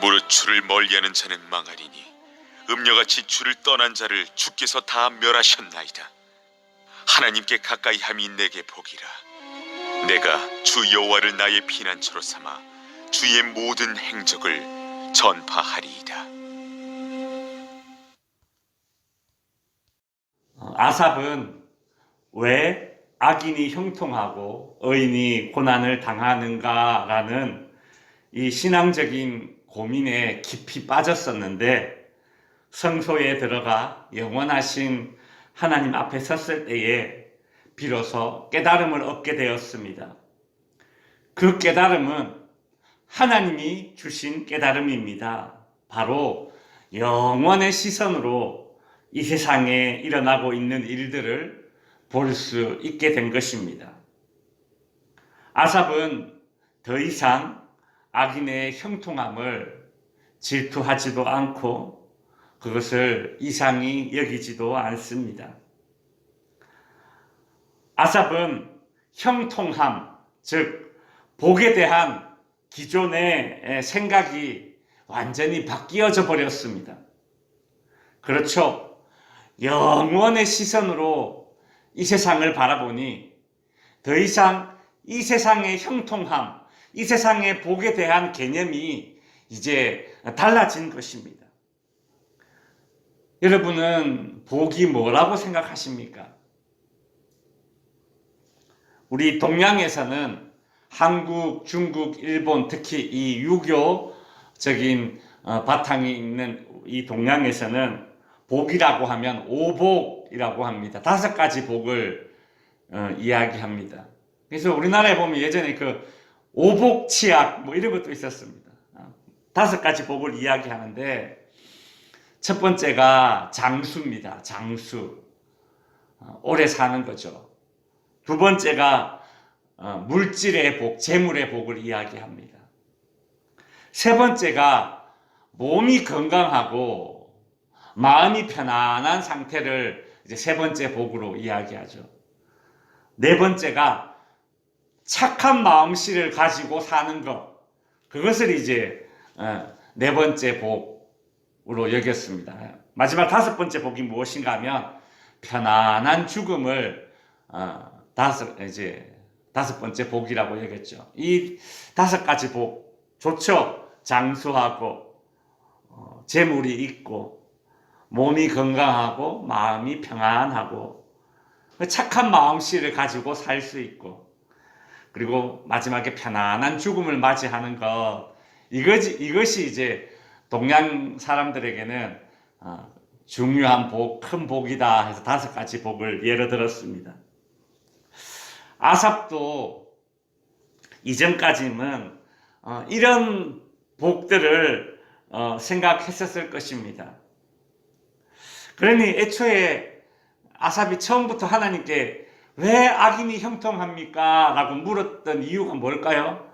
무릇 주를 멀리하는 자는 망하리니 음녀같이 주를 떠난 자를 주께서 다 멸하셨나이다. 하나님께 가까이 함이 내게 복이라. 내가 주 여호와를 나의 피난처로 삼아 주의 모든 행적을 전파하리이다. 어, 아삽은 왜 악인이 형통하고 의인이 고난을 당하는가라는 이 신앙적인 고민에 깊이 빠졌었는데 성소에 들어가 영원하신 하나님 앞에 섰을 때에 비로소 깨달음을 얻게 되었습니다. 그 깨달음은 하나님이 주신 깨달음입니다. 바로 영원의 시선으로 이 세상에 일어나고 있는 일들을 볼 수 있게 된 것입니다. 아삽은 더 이상 악인의 형통함을 질투하지도 않고 그것을 이상히 여기지도 않습니다. 아삽은 형통함, 즉, 복에 대한 기존의 생각이 완전히 바뀌어져 버렸습니다. 그렇죠. 영원의 시선으로 이 세상을 바라보니 더 이상 이 세상의 형통함, 이 세상의 복에 대한 개념이 이제 달라진 것입니다. 여러분은 복이 뭐라고 생각하십니까? 우리 동양에서는 한국, 중국, 일본, 특히 이 유교적인 어, 바탕이 있는 이 동양에서는 복이라고 하면 오복이라고 합니다. 다섯 가지 복을 어, 이야기합니다. 그래서 우리나라에 보면 예전에 그 오복치약 뭐 이런 것도 있었습니다. 어, 다섯 가지 복을 이야기하는데 첫 번째가 장수입니다. 장수. 어, 오래 사는 거죠. 두 번째가 어, 물질의 복, 재물의 복을 이야기합니다. 세 번째가 몸이 건강하고 마음이 편안한 상태를 이제 세 번째 복으로 이야기하죠. 네 번째가 착한 마음씨를 가지고 사는 것. 그것을 이제 어, 네 번째 복으로 여겼습니다. 마지막 다섯 번째 복이 무엇인가 하면 편안한 죽음을 어, 다섯 이제 다섯 번째 복이라고 여겼죠. 이 다섯 가지 복 좋죠. 장수하고 어, 재물이 있고 몸이 건강하고 마음이 평안하고 착한 마음씨를 가지고 살 수 있고 그리고 마지막에 편안한 죽음을 맞이하는 것 이것이 이것이 이제 동양 사람들에게는 어, 중요한 복, 큰 복이다 해서 다섯 가지 복을 예로 들었습니다. 아삽도 이전까지는 어, 이런 복들을 어, 생각했었을 것입니다. 그러니 애초에 아삽이 처음부터 하나님께 왜 악인이 형통합니까? 라고 물었던 이유가 뭘까요?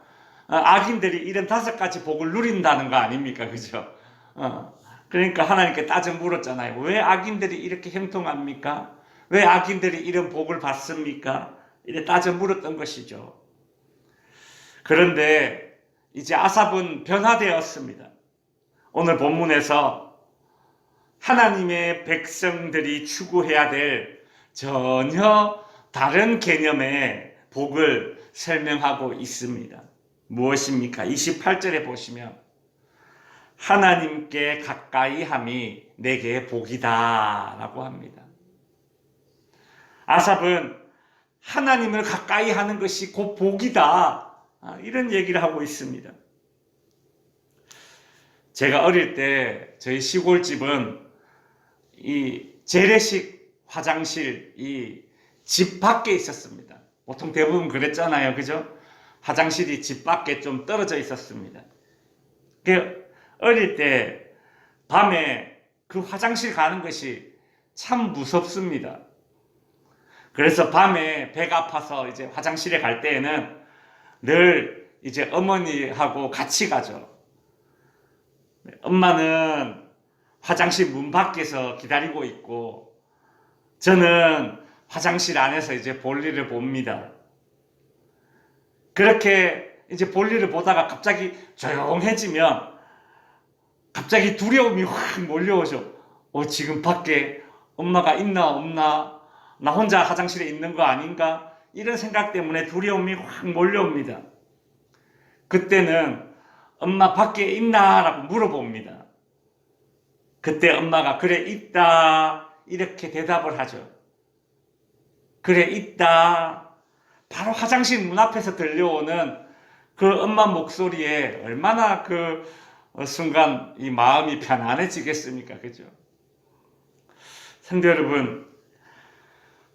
어, 악인들이 이런 다섯 가지 복을 누린다는 거 아닙니까? 그죠? 어, 그러니까 하나님께 따져 물었잖아요. 왜 악인들이 이렇게 형통합니까? 왜 악인들이 이런 복을 받습니까? 이래 따져 물었던 것이죠. 그런데 이제 아삽은 변화되었습니다. 오늘 본문에서 하나님의 백성들이 추구해야 될 전혀 다른 개념의 복을 설명하고 있습니다. 무엇입니까? 28절에 보시면 하나님께 가까이 함이 내게 복이다 라고 합니다. 아삽은 하나님을 가까이 하는 것이 곧 복이다. 아, 이런 얘기를 하고 있습니다. 제가 어릴 때 저희 시골집은 이 재래식 화장실 이 집 밖에 있었습니다. 보통 대부분 그랬잖아요. 그죠? 화장실이 집 밖에 좀 떨어져 있었습니다. 그 어릴 때 밤에 그 화장실 가는 것이 참 무섭습니다. 그래서 밤에 배가 아파서 이제 화장실에 갈 때에는 늘 이제 어머니하고 같이 가죠. 엄마는 화장실 문 밖에서 기다리고 있고 저는 화장실 안에서 이제 볼일을 봅니다. 그렇게 이제 볼일을 보다가 갑자기 조용해지면 갑자기 두려움이 확 몰려오죠. 어, 지금 밖에 엄마가 있나 없나? 나 혼자 화장실에 있는 거 아닌가? 이런 생각 때문에 두려움이 확 몰려옵니다. 그때는 엄마 밖에 있나? 라고 물어봅니다. 그때 엄마가 그래 있다 이렇게 대답을 하죠. 그래 있다. 바로 화장실 문 앞에서 들려오는 그 엄마 목소리에 얼마나 그 순간 이 마음이 편안해지겠습니까? 그죠? 성도 여러분,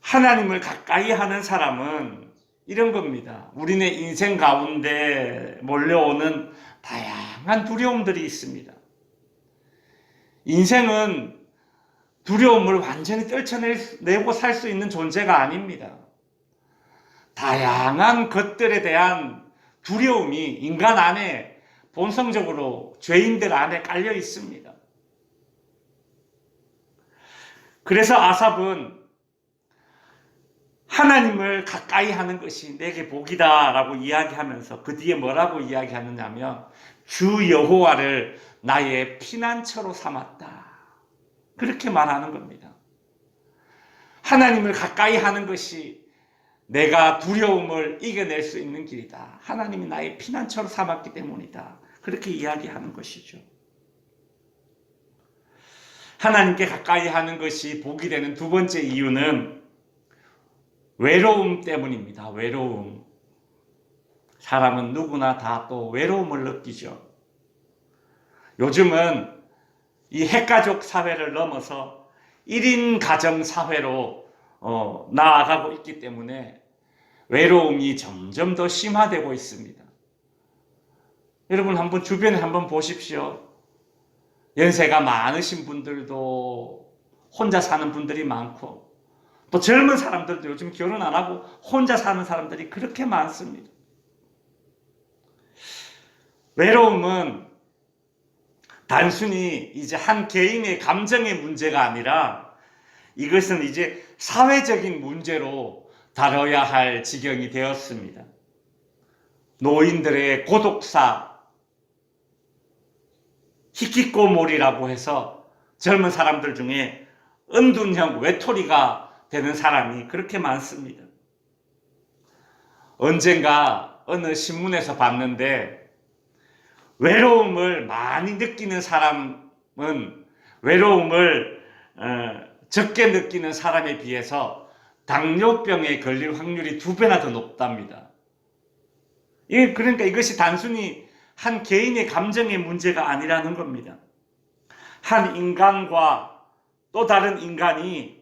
하나님을 가까이 하는 사람은 이런 겁니다. 우리네 인생 가운데 몰려오는 다양한 두려움들이 있습니다. 인생은 두려움을 완전히 떨쳐내고 살 수 있는 존재가 아닙니다. 다양한 것들에 대한 두려움이 인간 안에 본성적으로 죄인들 안에 깔려 있습니다. 그래서 아삽은 하나님을 가까이 하는 것이 내게 복이다 라고 이야기하면서 그 뒤에 뭐라고 이야기하느냐면 주 여호와를 나의 피난처로 삼았다. 그렇게 말하는 겁니다. 하나님을 가까이 하는 것이 내가 두려움을 이겨낼 수 있는 길이다. 하나님이 나의 피난처로 삼았기 때문이다. 그렇게 이야기하는 것이죠. 하나님께 가까이 하는 것이 복이 되는 두 번째 이유는 외로움 때문입니다. 외로움. 사람은 누구나 다 또 외로움을 느끼죠. 요즘은 이 핵가족 사회를 넘어서 1인 가정 사회로 어, 나아가고 있기 때문에 외로움이 점점 더 심화되고 있습니다. 여러분 한번 주변에 한번 보십시오. 연세가 많으신 분들도 혼자 사는 분들이 많고 또 젊은 사람들도 요즘 결혼 안 하고 혼자 사는 사람들이 그렇게 많습니다. 외로움은 단순히 이제 한 개인의 감정의 문제가 아니라 이것은 이제 사회적인 문제로 다뤄야 할 지경이 되었습니다. 노인들의 고독사, 히키코모리라고 해서 젊은 사람들 중에 은둔형 외톨이가 되는 사람이 그렇게 많습니다. 언젠가 어느 신문에서 봤는데 외로움을 많이 느끼는 사람은 외로움을 어, 적게 느끼는 사람에 비해서 당뇨병에 걸릴 확률이 두 배나 더 높답니다. 이 그러니까 이것이 단순히 한 개인의 감정의 문제가 아니라는 겁니다. 한 인간과 또 다른 인간이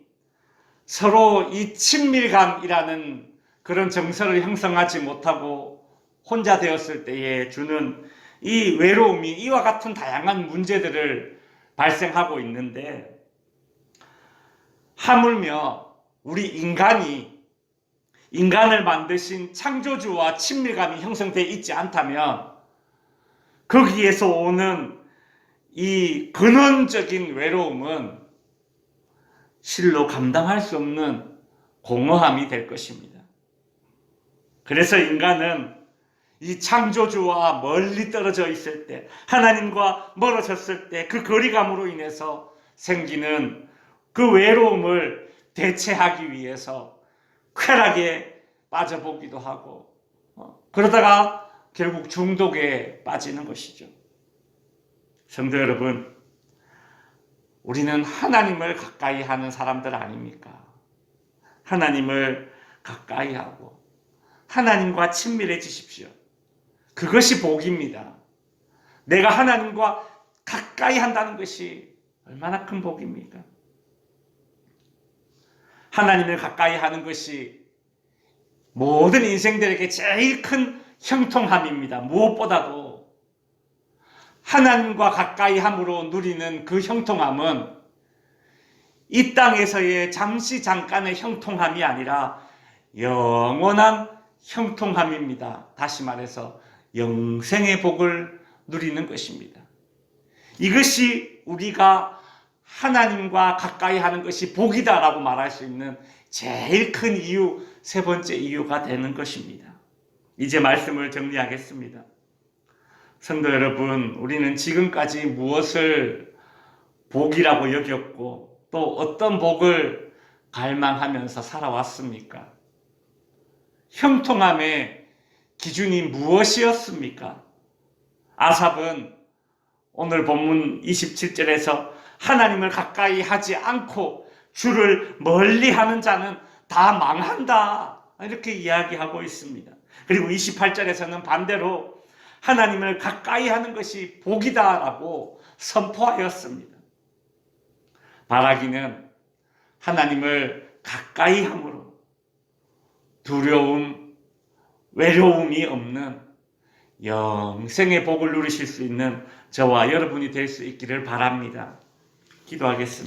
서로 이 친밀감이라는 그런 정서를 형성하지 못하고 혼자 되었을 때에 주는 이 외로움이 이와 같은 다양한 문제들을 발생하고 있는데 하물며 우리 인간이 인간을 만드신 창조주와 친밀감이 형성되어 있지 않다면 거기에서 오는 이 근원적인 외로움은 실로 감당할 수 없는 공허함이 될 것입니다. 그래서 인간은 이 창조주와 멀리 떨어져 있을 때, 하나님과 멀어졌을 때 그 거리감으로 인해서 생기는 그 외로움을 대체하기 위해서 쾌락에 빠져보기도 하고, 어, 그러다가 결국 중독에 빠지는 것이죠. 성도 여러분, 우리는 하나님을 가까이 하는 사람들 아닙니까? 하나님을 가까이 하고, 하나님과 친밀해지십시오. 그것이 복입니다. 내가 하나님과 가까이 한다는 것이 얼마나 큰 복입니까? 하나님을 가까이 하는 것이 모든 인생들에게 제일 큰 형통함입니다. 무엇보다도 하나님과 가까이 함으로 누리는 그 형통함은 이 땅에서의 잠시 잠깐의 형통함이 아니라 영원한 형통함입니다. 다시 말해서 영생의 복을 누리는 것입니다. 이것이 우리가 하나님과 가까이 하는 것이 복이다라고 말할 수 있는 제일 큰 이유, 세 번째 이유가 되는 것입니다. 이제 말씀을 정리하겠습니다. 성도 여러분, 우리는 지금까지 무엇을 복이라고 여겼고 또 어떤 복을 갈망하면서 살아왔습니까? 형통함의 기준이 무엇이었습니까? 아삽은 오늘 본문 27절에서 하나님을 가까이 하지 않고 주를 멀리 하는 자는 다 망한다. 이렇게 이야기하고 있습니다. 그리고 28절에서는 반대로 하나님을 가까이 하는 것이 복이다라고 선포하였습니다. 바라기는 하나님을 가까이 함으로 두려움, 외로움이 없는 영생의 복을 누리실 수 있는 저와 여러분이 될 수 있기를 바랍니다. 기도하겠습니다.